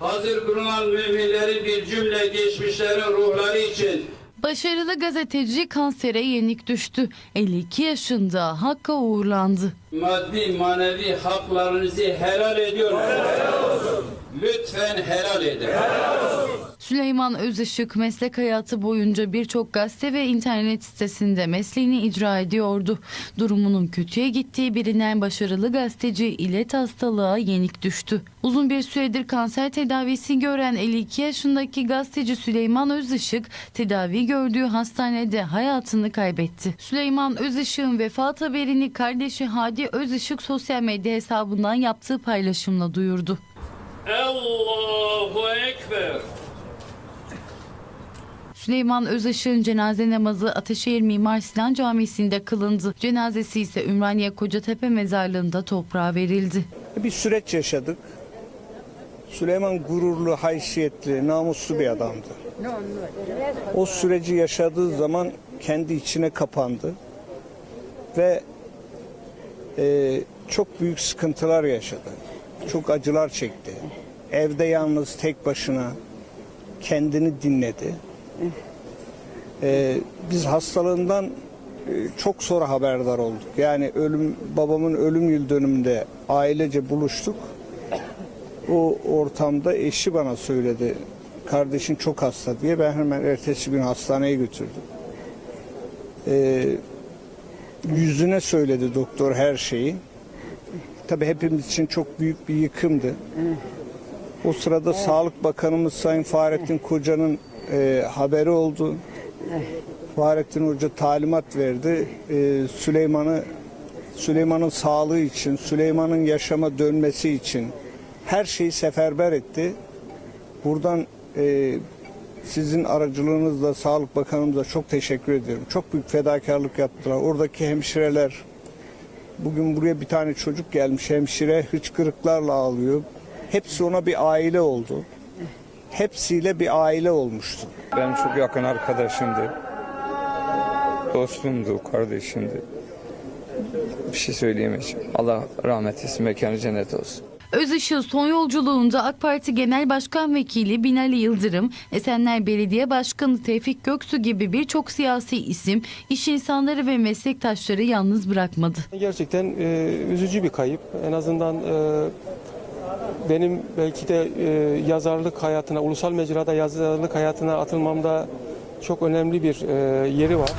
hazır bulunan müminlerin bir cümle geçmişlerin ruhları için Başarılı gazeteci kansere yenik düştü. 52 yaşında Hakk'a uğurlandı. maddi manevi haklarınızı helal ediyorum. Lütfen helal edin. Süleyman Özışık meslek hayatı boyunca birçok gazete ve internet sitesinde mesleğini icra ediyordu. Durumunun kötüye gittiği bilinen başarılı gazeteci ilet hastalığa yenik düştü. Uzun bir süredir kanser tedavisi gören 52 yaşındaki gazeteci Süleyman Özışık tedavi gördüğü hastanede hayatını kaybetti. Süleyman Özışık'ın vefat haberini kardeşi Hadi Özışık sosyal medya hesabından yaptığı paylaşımla duyurdu. Allahu Süleyman Özışık'ın cenaze namazı Ataşehir Mimar Sinan Camisi'nde kılındı. Cenazesi ise Ümraniye Kocatepe Mezarlığı'nda toprağa verildi. Bir süreç yaşadık. Süleyman gururlu, haysiyetli, namuslu bir adamdı. O süreci yaşadığı zaman kendi içine kapandı ve e, çok büyük sıkıntılar yaşadı. Çok acılar çekti. Evde yalnız tek başına kendini dinledi. E, biz hastalığından e, çok sonra haberdar olduk. Yani ölüm babamın ölüm yıl dönümünde ailece buluştuk. O ortamda eşi bana söyledi. Kardeşin çok hasta diye ben hemen ertesi gün hastaneye götürdüm. Ee, yüzüne söyledi doktor her şeyi. Tabii hepimiz için çok büyük bir yıkımdı. O sırada Sağlık Bakanımız Sayın Fahrettin Koca'nın e, haberi oldu. Fahrettin Hoca talimat verdi. Ee, Süleyman'ı Süleyman'ın sağlığı için, Süleyman'ın yaşama dönmesi için her şeyi seferber etti. Buradan e, sizin aracılığınızla Sağlık Bakanımıza çok teşekkür ediyorum. Çok büyük fedakarlık yaptılar. Oradaki hemşireler, bugün buraya bir tane çocuk gelmiş hemşire hıçkırıklarla ağlıyor. Hepsi ona bir aile oldu. Hepsiyle bir aile olmuştu. Benim çok yakın arkadaşımdı. Dostumdu, kardeşimdi. Bir şey söyleyemeyeceğim. Allah rahmet etsin, mekanı cennet olsun. Özışık son yolculuğunda AK Parti Genel Başkan Vekili Binali Yıldırım, Esenler Belediye Başkanı Tevfik Göksu gibi birçok siyasi isim iş insanları ve meslektaşları yalnız bırakmadı. Gerçekten e, üzücü bir kayıp. En azından e, benim belki de e, yazarlık hayatına, ulusal mecrada yazarlık hayatına atılmamda çok önemli bir e, yeri var.